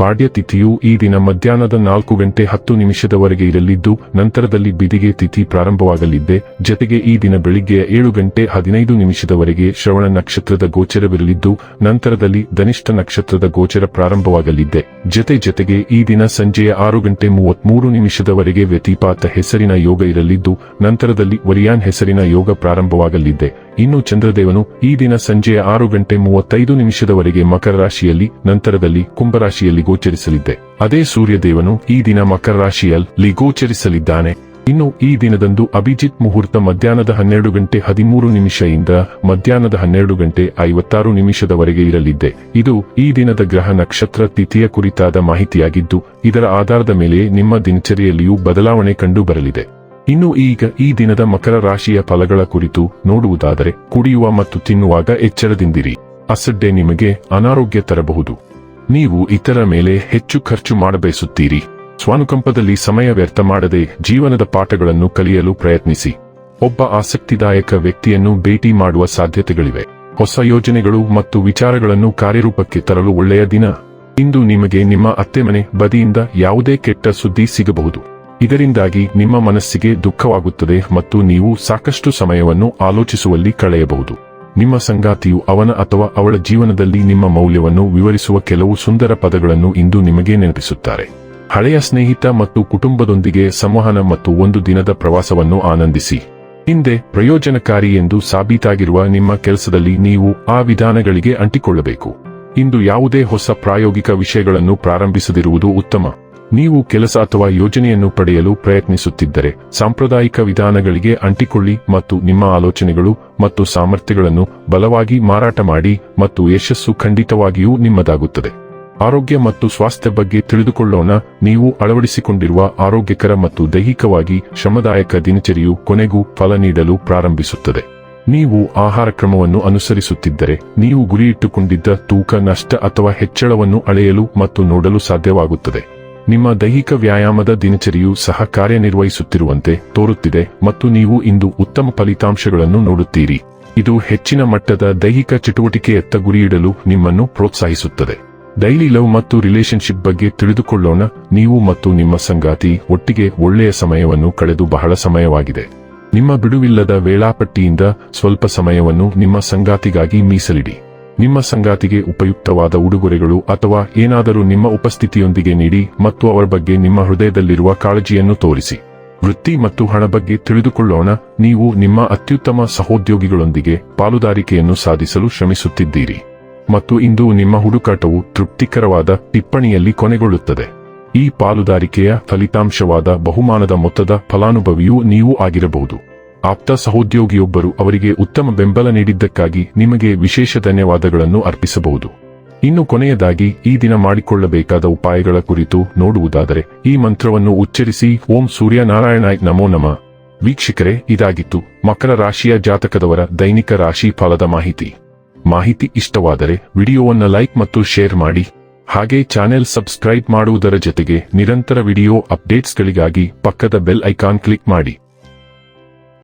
ಪಾಡ್ಯ ತಿಥಿಯು ಈ ದಿನ ಮಧ್ಯಾಹ್ನದ ನಾಲ್ಕು ಗಂಟೆ ಹತ್ತು ನಿಮಿಷದವರೆಗೆ ಇರಲಿದ್ದು, ನಂತರದಲ್ಲಿ ಬಿದಿಗೆ ತಿಥಿ ಪ್ರಾರಂಭವಾಗಲಿದ್ದೆ. ಜತೆಗೆ ಈ ದಿನ ಬೆಳಿಗ್ಗೆಯ ಏಳು ಗಂಟೆ ಹದಿನೈದು ನಿಮಿಷದವರೆಗೆ ಶ್ರವಣ ನಕ್ಷತ್ರದ ಗೋಚರವಿರಲಿದ್ದು, ನಂತರದಲ್ಲಿ ಧನಿಷ್ಠ ನಕ್ಷತ್ರದ ಗೋಚರ ಪ್ರಾರಂಭವಾಗಲಿದ್ದೆ. ಜತೆ ಜತೆಗೆ ಈ ದಿನ ಸಂಜೆಯ ಆರು ಗಂಟೆ ಮೂವತ್ಮೂರು ನಿಮಿಷದವರೆಗೆ ವ್ಯತಿಪಾತ ಹೆಸರಿನ ಯೋಗ ಇರಲಿದ್ದು, ನಂತರದಲ್ಲಿ ವರಿಯಾನ್ ಹೆಸರಿನ ಯೋಗ ಪ್ರಾರಂಭವಾಗಲಿದ್ದೆ. ಇನ್ನು ಚಂದ್ರದೇವನು ಈ ದಿನ ಸಂಜೆಯ ಆರು ಗಂಟೆ ಮೂವತ್ತೈದು ನಿಮಿಷದವರೆಗೆ ಮಕರ ರಾಶಿಯಲ್ಲಿ, ನಂತರದಲ್ಲಿ ಕುಂಭರಾಶಿಯಲ್ಲಿ ಗೋಚರಿಸಲಿದ್ದೆ. ಅದೇ ಸೂರ್ಯದೇವನು ಈ ದಿನ ಮಕರ ರಾಶಿಯಲ್ಲಿ ಗೋಚರಿಸಲಿದ್ದಾನೆ. ಇನ್ನು ಈ ದಿನದಂದು ಅಭಿಜಿತ್ ಮುಹೂರ್ತ ಮಧ್ಯಾಹ್ನದ ಹನ್ನೆರಡು ಗಂಟೆ ಹದಿಮೂರು ನಿಮಿಷದಿಂದ ಮಧ್ಯಾಹ್ನದ ಹನ್ನೆರಡು ಗಂಟೆ ಐವತ್ತಾರು ನಿಮಿಷದವರೆಗೆ ಇರಲಿದ್ದೆ. ಇದು ಈ ದಿನದ ಗ್ರಹ ನಕ್ಷತ್ರ ತಿಥಿಯ ಕುರಿತಾದ ಮಾಹಿತಿಯಾಗಿದ್ದು, ಇದರ ಆಧಾರದ ಮೇಲೆ ನಿಮ್ಮ ದಿನಚರಿಯಲ್ಲಿಯೂ ಬದಲಾವಣೆ ಕಂಡು ಬರಲಿದೆ ಇನ್ನು ಈಗ ಈ ದಿನದ ಮಕರ ರಾಶಿಯ ಫಲಗಳ ಕುರಿತು ನೋಡುವುದಾದರೆ ಕುಡಿಯುವ ಮತ್ತು ತಿನ್ನುವಾಗ ಎಚ್ಚರದಿಂದಿರಿ. ಅಸಡ್ಡೆ ನಿಮಗೆ ಅನಾರೋಗ್ಯ ತರಬಹುದು. ನೀವು ಇತರ ಮೇಲೆ ಹೆಚ್ಚು ಖರ್ಚು ಮಾಡಬಯಸುತ್ತೀರಿ. ಸ್ವಾನುಕಂಪದಲ್ಲಿ ಸಮಯ ವ್ಯರ್ಥ ಮಾಡದೆ ಜೀವನದ ಪಾಠಗಳನ್ನು ಕಲಿಯಲು ಪ್ರಯತ್ನಿಸಿ. ಒಬ್ಬ ಆಸಕ್ತಿದಾಯಕ ವ್ಯಕ್ತಿಯನ್ನು ಭೇಟಿ ಮಾಡುವ ಸಾಧ್ಯತೆಗಳಿವೆ. ಹೊಸ ಯೋಜನೆಗಳು ಮತ್ತು ವಿಚಾರಗಳನ್ನು ಕಾರ್ಯರೂಪಕ್ಕೆ ತರಲು ಒಳ್ಳೆಯ ದಿನ. ಇಂದು ನಿಮಗೆ ನಿಮ್ಮ ಅತ್ತೆಮನೆ ಬದಿಯಿಂದ ಯಾವುದೇ ಕೆಟ್ಟ ಸುದ್ದಿ ಸಿಗಬಹುದು. ಇದರಿಂದಾಗಿ ನಿಮ್ಮ ಮನಸ್ಸಿಗೆ ದುಃಖವಾಗುತ್ತದೆ ಮತ್ತು ನೀವು ಸಾಕಷ್ಟು ಸಮಯವನ್ನು ಆಲೋಚಿಸುವಲ್ಲಿ ಕಳೆಯಬಹುದು. ನಿಮ್ಮ ಸಂಗಾತಿಯು ಅವನ ಅಥವಾ ಅವಳ ಜೀವನದಲ್ಲಿ ನಿಮ್ಮ ಮೌಲ್ಯವನ್ನು ವಿವರಿಸುವ ಕೆಲವು ಸುಂದರ ಪದಗಳನ್ನು ಇಂದು ನಿಮಗೆ ನೆನಪಿಸುತ್ತಾರೆ. ಹಳೆಯ ಸ್ನೇಹಿತ ಮತ್ತು ಕುಟುಂಬದೊಂದಿಗೆ ಸಂವಹನ ಮತ್ತು ಒಂದು ದಿನದ ಪ್ರವಾಸವನ್ನು ಆನಂದಿಸಿ. ಹಿಂದೆ ಪ್ರಯೋಜನಕಾರಿ ಎಂದು ಸಾಬೀತಾಗಿರುವ ನಿಮ್ಮ ಕೆಲಸದಲ್ಲಿ ನೀವು ಆ ವಿಧಾನಗಳಿಗೆ ಅಂಟಿಕೊಳ್ಳಬೇಕು. ಇಂದು ಯಾವುದೇ ಹೊಸ ಪ್ರಾಯೋಗಿಕ ವಿಷಯಗಳನ್ನು ಪ್ರಾರಂಭಿಸದಿರುವುದು ಉತ್ತಮ. ನೀವು ಕೆಲಸ ಅಥವಾ ಯೋಜನೆಯನ್ನು ಪಡೆಯಲು ಪ್ರಯತ್ನಿಸುತ್ತಿದ್ದರೆ ಸಾಂಪ್ರದಾಯಿಕ ವಿಧಾನಗಳಿಗೆ ಅಂಟಿಕೊಳ್ಳಿ ಮತ್ತು ನಿಮ್ಮ ಆಲೋಚನೆಗಳು ಮತ್ತು ಸಾಮರ್ಥ್ಯಗಳನ್ನು ಬಲವಾಗಿ ಮಾರಾಟ ಮಾಡಿ ಮತ್ತು ಯಶಸ್ಸು ಖಂಡಿತವಾಗಿಯೂ ನಿಮ್ಮದಾಗುತ್ತದೆ. ಆರೋಗ್ಯ ಮತ್ತು ಸ್ವಾಸ್ಥ್ಯ ಬಗ್ಗೆ ತಿಳಿದುಕೊಳ್ಳೋಣ. ನೀವು ಅಳವಡಿಸಿಕೊಂಡಿರುವ ಆರೋಗ್ಯಕರ ಮತ್ತು ದೈಹಿಕವಾಗಿ ಶ್ರಮದಾಯಕ ದಿನಚರಿಯು ಕೊನೆಗೂ ಫಲ ನೀಡಲು ಪ್ರಾರಂಭಿಸುತ್ತದೆ. ನೀವು ಆಹಾರ ಕ್ರಮವನ್ನು ಅನುಸರಿಸುತ್ತಿದ್ದರೆ ನೀವು ಗುರಿಯಿಟ್ಟುಕೊಂಡಿದ್ದ ತೂಕ, ನಷ್ಟ ಅಥವಾ ಹೆಚ್ಚಳವನ್ನು ಅಳೆಯಲು ಮತ್ತು ನೋಡಲು ಸಾಧ್ಯವಾಗುತ್ತದೆ. ನಿಮ್ಮ ದೈಹಿಕ ವ್ಯಾಯಾಮದ ದಿನಚರಿಯು ಸಹ ಕಾರ್ಯನಿರ್ವಹಿಸುತ್ತಿರುವಂತೆ ತೋರುತ್ತಿದೆ ಮತ್ತು ನೀವು ಇಂದು ಉತ್ತಮ ಫಲಿತಾಂಶಗಳನ್ನು ನೋಡುತ್ತೀರಿ. ಇದು ಹೆಚ್ಚಿನ ಮಟ್ಟದ ದೈಹಿಕ ಚಟುವಟಿಕೆಯತ್ತ ಗುರಿಯಿಡಲು ನಿಮ್ಮನ್ನು ಪ್ರೋತ್ಸಾಹಿಸುತ್ತದೆ. ಡೈಲಿ ಲವ್ ಮತ್ತು ರಿಲೇಶನ್ಶಿಪ್ ಬಗ್ಗೆ ತಿಳಿದುಕೊಳ್ಳೋಣ. ನೀವು ಮತ್ತು ನಿಮ್ಮ ಸಂಗಾತಿ ಒಟ್ಟಿಗೆ ಒಳ್ಳೆಯ ಸಮಯವನ್ನು ಕಳೆದು ಬಹಳ ಸಮಯವಾಗಿದೆ. ನಿಮ್ಮ ಬಿಡುವಿಲ್ಲದ ವೇಳಾಪಟ್ಟಿಯಿಂದ ಸ್ವಲ್ಪ ಸಮಯವನ್ನು ನಿಮ್ಮ ಸಂಗಾತಿಗಾಗಿ ಮೀಸಲಿಡಿ. ನಿಮ್ಮ ಸಂಗಾತಿಗೆ ಉಪಯುಕ್ತವಾದ ಉಡುಗೊರೆಗಳು ಅಥವಾ ಏನಾದರೂ ನಿಮ್ಮ ಉಪಸ್ಥಿತಿಯೊಂದಿಗೆ ನೀಡಿ ಮತ್ತು ಅವರ ಬಗ್ಗೆ ನಿಮ್ಮ ಹೃದಯದಲ್ಲಿರುವ ಕಾಳಜಿಯನ್ನು ತೋರಿಸಿ. ವೃತ್ತಿ ಮತ್ತು ಹಣ ಬಗ್ಗೆ ತಿಳಿದುಕೊಳ್ಳೋಣ. ನೀವು ನಿಮ್ಮ ಅತ್ಯುತ್ತಮ ಸಹೋದ್ಯೋಗಿಗಳೊಂದಿಗೆ ಪಾಲುದಾರಿಕೆಯನ್ನು ಸಾಧಿಸಲು ಶ್ರಮಿಸುತ್ತಿದ್ದೀರಿ. ಮತ್ತು ಇಂದು ನಿಮ್ಮ ಹುಡುಕಾಟವು ತೃಪ್ತಿಕರವಾದ ಟಿಪ್ಪಣಿಯಲ್ಲಿ ಕೊನೆಗೊಳ್ಳುತ್ತದೆ. ಈ ಪಾಲುದಾರಿಕೆಯ ಫಲಿತಾಂಶವಾದ ಬಹುಮಾನದ ಮೊತ್ತದ ಫಲಾನುಭವಿಯೂ ನೀವು ಆಗಿರಬಹುದು. ಆಪ್ತ ಸಹೋದ್ಯೋಗಿಯೊಬ್ಬರು ಅವರಿಗೆ ಉತ್ತಮ ಬೆಂಬಲ ನೀಡಿದ್ದಕ್ಕಾಗಿ ನಿಮಗೆ ವಿಶೇಷ ಧನ್ಯವಾದಗಳನ್ನು ಅರ್ಪಿಸಬಹುದು. ಇನ್ನು ಕೊನೆಯದಾಗಿ, ಈ ದಿನ ಮಾಡಿಕೊಳ್ಳಬೇಕಾದ ಉಪಾಯಗಳ ಕುರಿತು ನೋಡುವುದಾದರೆ, ಈ ಮಂತ್ರವನ್ನು ಉಚ್ಚರಿಸಿ, ಓಂ ಸೂರ್ಯನಾರಾಯಣಾಯ್ ನಮೋ ನಮ. ವೀಕ್ಷಕರೇ, ಇದಾಗಿತ್ತು. ಮಕರ ರಾಶಿಯ ಜಾತಕದವರ ದೈನಿಕ ರಾಶಿ ಫಲದ ಮಾಹಿತಿ. ಮಾಹಿತಿ ಇಷ್ಟವಾದರೆ, ವಿಡಿಯೋವನ್ನು ಲೈಕ್ ಮತ್ತು ಶೇರ್ ಮಾಡಿ. ಹಾಗೆ ಚಾನೆಲ್ ಸಬ್ಸ್ಕ್ರೈಬ್ ಮಾಡುವುದರ ಜೊತೆಗೆ ನಿರಂತರ ವಿಡಿಯೋ ಅಪ್ಡೇಟ್ಸ್ಗಳಿಗಾಗಿ ಪಕ್ಕದ ಬೆಲ್ ಐಕಾನ್ ಕ್ಲಿಕ್ ಮಾಡಿ.